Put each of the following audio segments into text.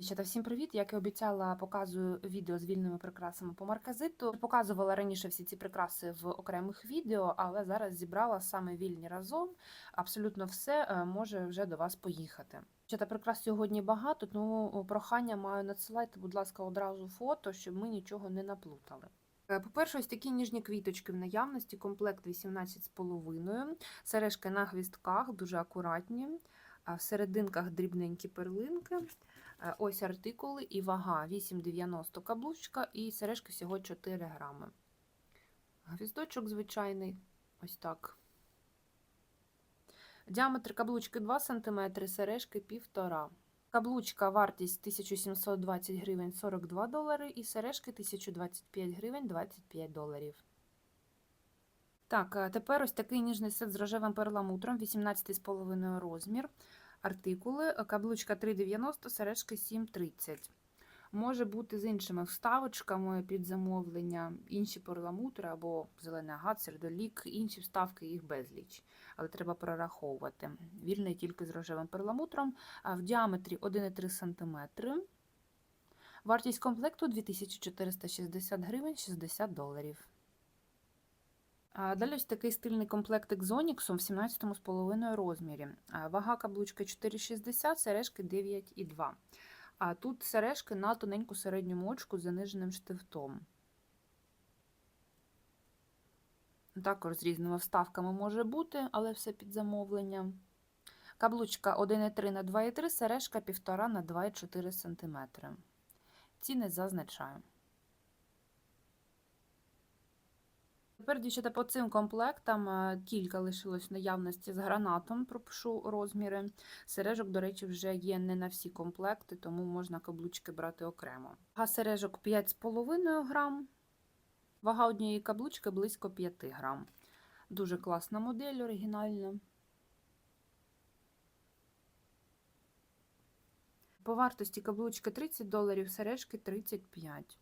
Дівчата, всім привіт! Як і обіцяла, показую відео з вільними прикрасами по марказиту. Показувала раніше всі ці прикраси в окремих відео, але зараз зібрала саме вільні разом. Абсолютно все е, може вже до вас поїхати. Дівчата, прикрас сьогодні багато, тому прохання маю надсилайте, будь ласка, одразу фото, щоб ми нічого не наплутали. Е, По-перше, ось такі ніжні квіточки в наявності, комплект 18,5, сережки на гвістках, дуже акуратні, а в серединках дрібненькі перлинки. Е, Ось артикули і вага 8,90 каблучка і сережки всього 4 грами. Гвіздочок звичайний, ось так. Діаметр каблучки 2 см, сережки 1,5 Каблучка вартість 1720 гривень 42 долари і сережки 1025 гривень 25 доларів. Так, тепер ось такий ніжний сет з рожевим перламутром, 18,5 розмір. Артикули, каблучка 3,90, сережки 7,30. Може бути з іншими вставочками під замовлення, інші перламутри або зелений агат, сердолік, інші вставки їх безліч. Але треба прораховувати. Вільний тільки з рожевим перламутром, в діаметрі 1,3 см. Вартість комплекту 2460 гривень 60 доларів. Далі ось такий стильний комплектик з Оніксом в 17,5 розмірі. Вага каблучки 4,60, сережки 9,2. А тут сережки на тоненьку середню мочку з заниженим штифтом. Також з різними вставками може бути, але все під замовлення. Каблучка 1,3 на 2,3, сережка 1,5 на 2,4 см. Ціни зазначаю. Тепер, дівчата, по цим комплектам е, кілька лишилось наявності з гранатом, пропишу розміри. Сережок, до речі, вже є не на всі комплекти, тому можна каблучки брати окремо. Вага сережок 5,5 грам, вага однієї каблучки близько 5 грам. Дуже класна модель, оригінальна. По вартості каблучки 30 доларів, сережки 35.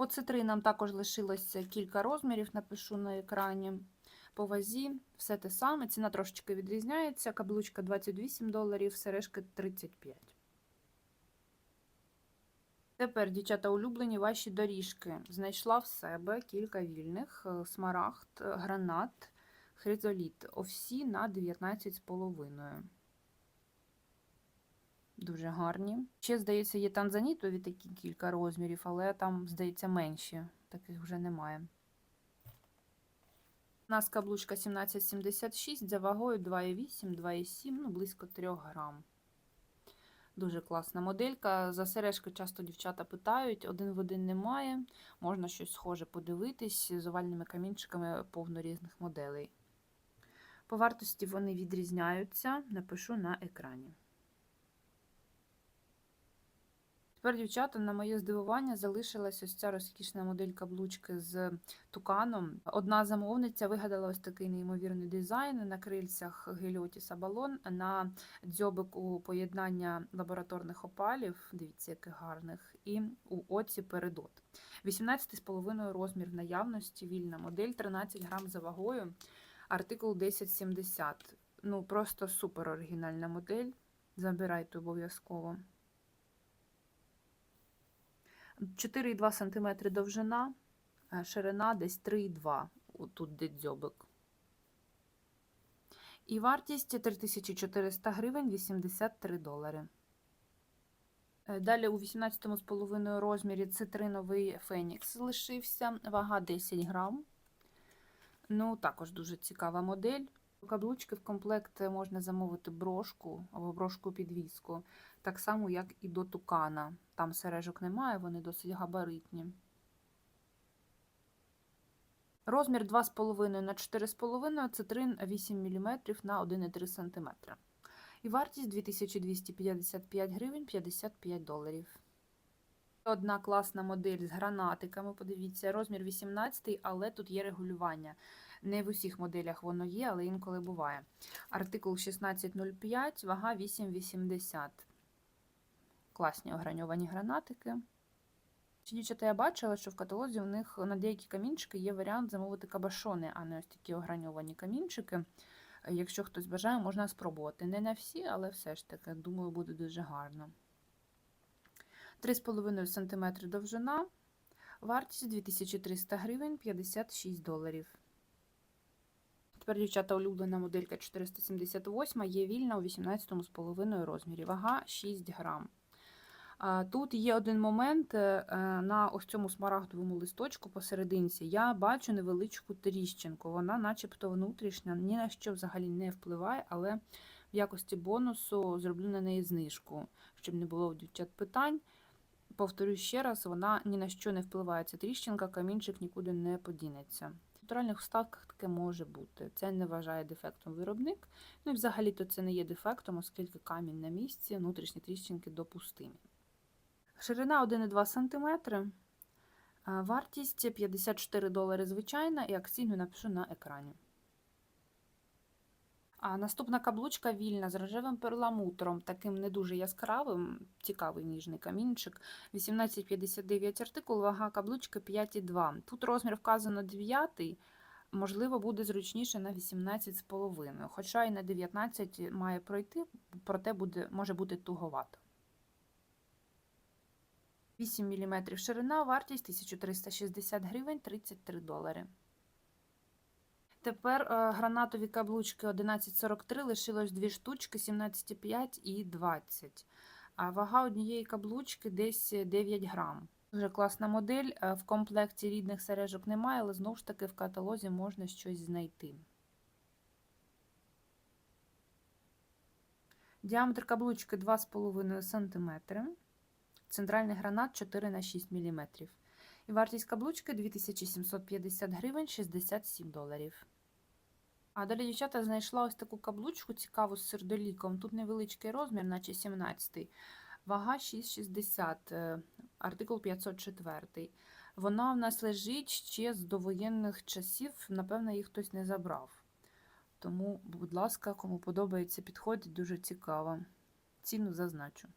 По цитринам також лишилося кілька розмірів, напишу на екрані. По вазі все те саме. Ціна трошечки відрізняється. Каблучка 28 доларів, сережки 35. Тепер, дівчата, улюблені ваші доріжки. Знайшла в себе кілька вільних: е, смарагд, гранат, хризоліт. Овсі на 19,5. Дуже гарні. Ще, здається, є танзанітові такі кілька розмірів, але там, здається, менші. Таких вже немає. У нас каблучка 1776 за вагою 2,8, 2,7, ну, близько 3 грам. Дуже класна моделька. За сережки часто дівчата питають, один в один немає. Можна щось схоже подивитись. З овальними камінчиками повно різних моделей. По вартості вони відрізняються, напишу на екрані. Тепер, дівчата, на моє здивування, залишилась ось ця розкішна модель каблучки з туканом. Одна замовниця вигадала ось такий неймовірний дизайн на крильцях гельотіса балон, на дзьобику поєднання лабораторних опалів, дивіться, яких гарних, і у оці передот. 18,5 розмір в наявності, вільна модель, 13 грам за вагою, артикул 1070. Ну, просто супер оригінальна модель. Забирайте обов'язково. 4,2 см довжина, е, ширина десь 3,2 тут де дзьобик. І вартість 3400 гривень 83 долари. Е, Далі у 18,5 розмірі цитриновий фенікс лишився, вага 10 грам. Ну, також дуже цікава модель. У каблучки в комплект можна замовити брошку або брошку-підвіску, так само, як і до тукана. Там сережок немає, вони досить габаритні. Розмір 2,5 на 4,5, цитрин 8 мм на 1,3 см. І вартість 2255 гривень 55 доларів. Одна класна модель з гранатиками, подивіться, розмір 18, але тут є регулювання. Не в усіх моделях воно є, але інколи буває. Артикул 1605, вага 8,80. Класні ограньовані гранатики. Чи дівчата я бачила, що в каталозі у них на деякі камінчики є варіант замовити кабашони, а не ось такі ограньовані камінчики. Якщо хтось бажає, можна спробувати. Не на всі, але все ж таки, думаю, буде дуже гарно. 3,5 см довжина. Вартість 2300 гривень 56 доларів. Тепер, дівчата, улюблена моделька 478 є вільна у 18,5 розмірі. Вага 6 грам. Тут є один момент е, е, на ось цьому смарагдовому листочку посерединці. Я бачу невеличку тріщинку. Вона, начебто, внутрішня, ні на що взагалі не впливає, але в якості бонусу зроблю на неї знижку, щоб не було в дівчат питань. Повторюю ще раз, вона ні на що не впливає. Ця тріщинка, камінчик нікуди не подінеться. В натуральних вставках таке може бути. Це не вважає дефектом виробник. Ну і взагалі-то це не є дефектом, оскільки камінь на місці, внутрішні тріщинки допустимі. Ширина 1,2 см. Вартість 54 долари звичайна і акційну напишу на екрані. А наступна каблучка вільна з рожевим перламутром, таким не дуже яскравим, цікавий ніжний камінчик. 1859 артикул, вага каблучки 5,2. Тут розмір вказано 9, можливо, буде зручніше на 18,5. Хоча і на 19 має пройти, проте буде, може бути туговато. 8 мм ширина, вартість 1360 гривень 33 долари. Тепер е, гранатові каблучки 1143 лишилось дві штучки 17,5 і 20. А вага однієї каблучки десь 9 грам. Дуже класна модель. е, В комплекті рідних сережок немає, але знову ж таки в каталозі можна щось знайти. Діаметр каблучки 2,5 см. Центральний гранат 4 на 6 мм. І вартість каблучки 2750 гривень 67 доларів. А далі дівчата знайшла ось таку каблучку цікаву з сердоліком. Тут невеличкий розмір, наче 17 Вага 6,60, е, артикул 504. Вона в нас лежить ще з довоєнних часів, напевно, їх хтось не забрав. Тому, будь ласка, кому подобається, підходить, дуже цікаво. Ціну зазначу.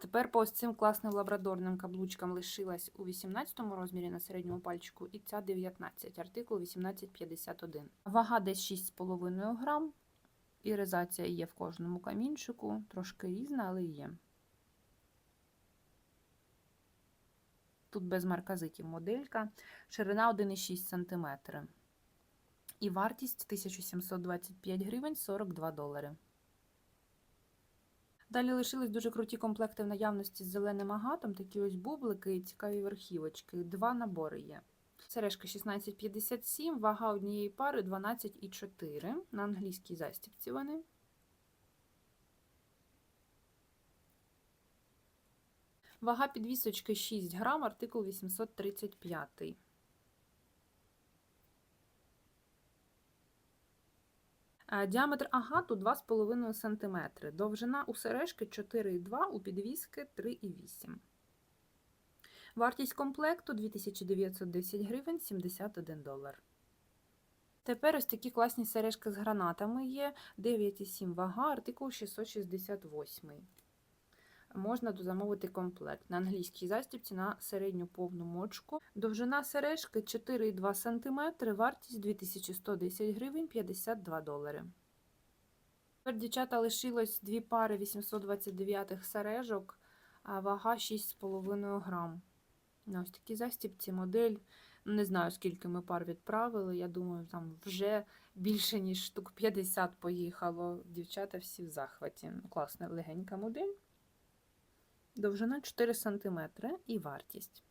Тепер по ось цим класним лабрадорним каблучкам лишилась у 18 розмірі на середньому пальчику і ця 19, артикул 1851. Вага десь 6,5 грам. Іризація є в кожному камінчику, трошки різна, але є. Тут без марказитів моделька, ширина 1,6 см. І вартість 1725 гривень 42 долари. Далі лишились дуже круті комплекти в наявності з зеленим агатом, такі ось бублики і цікаві верхівочки. Два набори є. Сережка 16,57, вага однієї пари 12,4. На англійській застібці вони. Вага підвісочки 6 грам, артикул 835. Діаметр агату 2,5 см. Довжина у сережки 4,2, у підвіски 3,8. Вартість комплекту 2910 гривень 71 долар. Тепер ось такі класні сережки з гранатами є. 9,7 вага, артикул 668. Можна дозамовити комплект на англійській застібці на середню повну мочку. Довжина сережки 4,2 см, вартість 2110 гривень 52 долари. Тепер, дівчата, лишилось дві пари 829 сережок, а вага 6,5 грам. На ось такі застібці модель. Ну, Не знаю, скільки ми пар відправили. Я думаю, там вже більше, ніж штук 50 поїхало. Дівчата всі в захваті. Класна легенька модель. Довжина 4 см і вартість.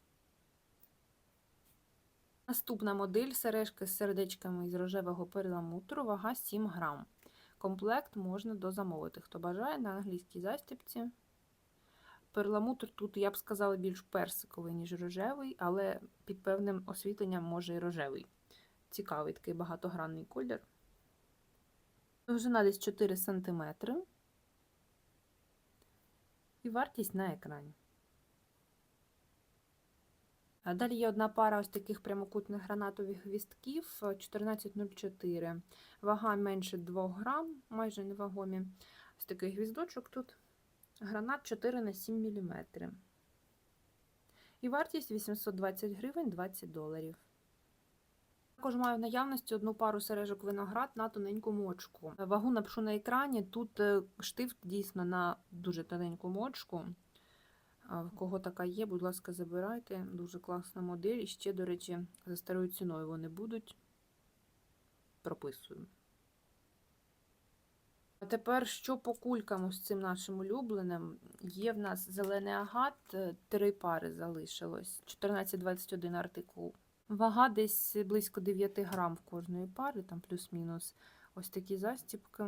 Наступна модель сережки з сердечками із рожевого перламутру, вага 7 грам. Комплект можна дозамовити. Хто бажає на англійській застібці. Перламутр тут, я б сказала, більш персиковий, ніж рожевий, але під певним освітленням може і рожевий. Цікавий такий багатогранний колір. Довжина десь 4 см. І вартість на екрані. А Далі є одна пара ось таких прямокутних гранатових гвістків 1404. Вага менше 2 грам, майже невагомі. Ось такий гвіздочок тут. Гранат 4 на 7 мм. І вартість 820 гривень 20 доларів. Також маю в наявності одну пару сережок виноград на тоненьку мочку. Вагу напишу на екрані. Тут е, штифт дійсно на дуже тоненьку мочку. Кого така є, будь ласка, забирайте. Дуже класна модель. І ще, до речі, за старою ціною вони будуть. Прописую. А тепер що по кулькам з цим нашим улюбленим? Є в нас зелений агат, е, три пари залишилось. 14-21 артикул. Вага десь близько 9 грам в кожної пари, там плюс-мінус. Ось такі застіпки.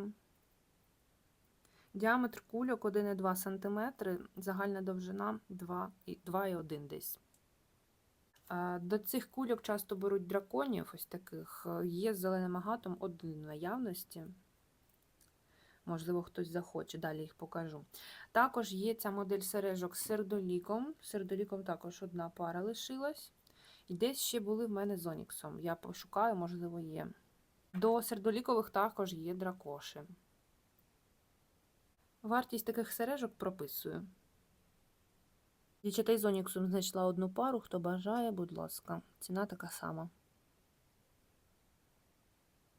Діаметр кульок 1,2 см, загальна довжина 2,1 десь. Е, До цих кульок часто беруть драконів, ось таких. Є з зеленим агатом один наявності. Можливо, хтось захоче, далі їх покажу. Також є ця модель сережок з сердоліком. З сердоліком також одна пара лишилась. І десь ще були в мене з Оніксом. Я пошукаю, можливо, є. До сердолікових також є дракоші. Вартість таких сережок прописую. Дівчата з Оніксом знайшла одну пару, хто бажає, будь ласка. Ціна така сама.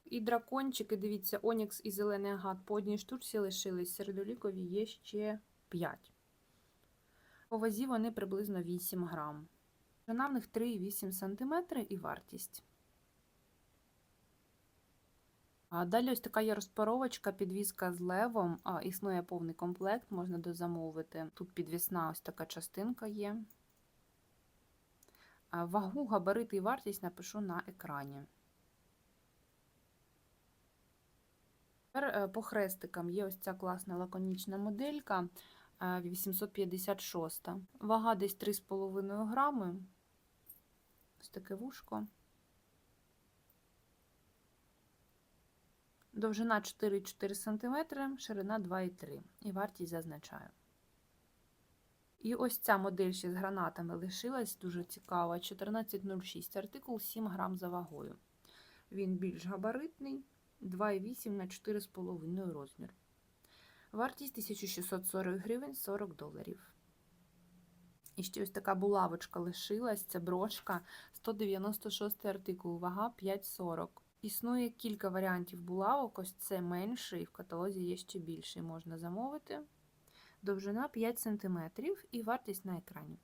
І дракончики, дивіться, Онікс і зелений агат по одній штучці лишились. Середолікові є ще 5. По вазі вони приблизно 8 грам. Вона в них 3,8 см і вартість. А далі ось така є розпаровочка, підвіска з левом. А, існує повний комплект, можна дозамовити. Тут підвісна ось така частинка є. А вагу, габарити і вартість напишу на екрані. Тепер е, по хрестикам є ось ця класна лаконічна моделька е, 856. Вага десь 3,5 грами. Ось таке вушко. Довжина 4,4 см, ширина 2,3 і вартість зазначаю. І ось ця модель ще з гранатами лишилась, дуже цікава. 1406 артикул 7 грам за вагою. Він більш габаритний, 2,8 на 4,5 розмір. Вартість 1640 гривень 40 доларів. І ще ось така булавочка лишилась, це брошка 196 артикул, вага 5,40. Існує кілька варіантів булавок, ось це менший, в каталозі є ще більший, можна замовити. Довжина 5 см і вартість на екрані.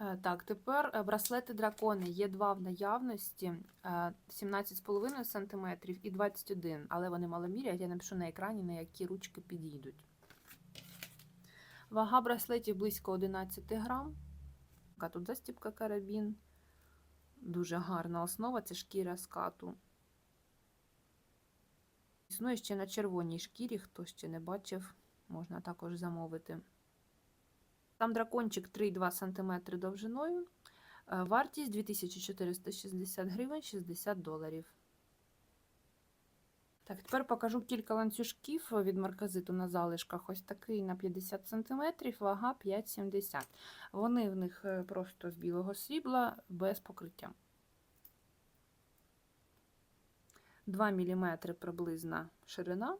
Е, Так, тепер е, браслети дракони. Є два в наявності: е, 17,5 см і 21 але вони мало міряють, я напишу на екрані, на які ручки підійдуть. Вага браслетів близько 11 грам. Така тут застіпка карабін. Дуже гарна основа це шкіра скату. Існує ще на червоній шкірі, хто ще не бачив, можна також замовити. Там дракончик 3,2 см довжиною. Е, Вартість 2460 гривень 60 доларів. Так, тепер покажу кілька ланцюжків від марказиту на залишках. Ось такий на 50 см, вага 5,70 Вони в них е, просто з білого срібла без покриття. 2 мм приблизна ширина.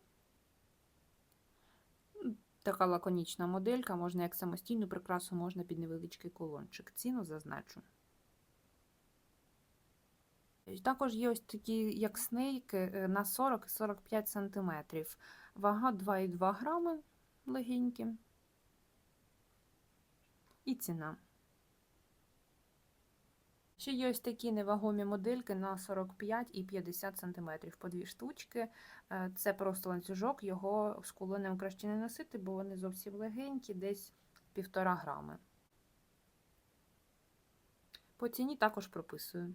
Така лаконічна моделька, можна як самостійну прикрасу, можна під невеличкий колончик. Ціну зазначу. Також є ось такі, як снейки на 40-45 см. Вага 2,2 грами легенькі. І ціна. Ще є ось такі невагомі модельки на 45 і 50 см по дві штучки. Е, Це просто ланцюжок, його з кулонем краще не носити, бо вони зовсім легенькі, десь 1,5 грами. По ціні також прописую.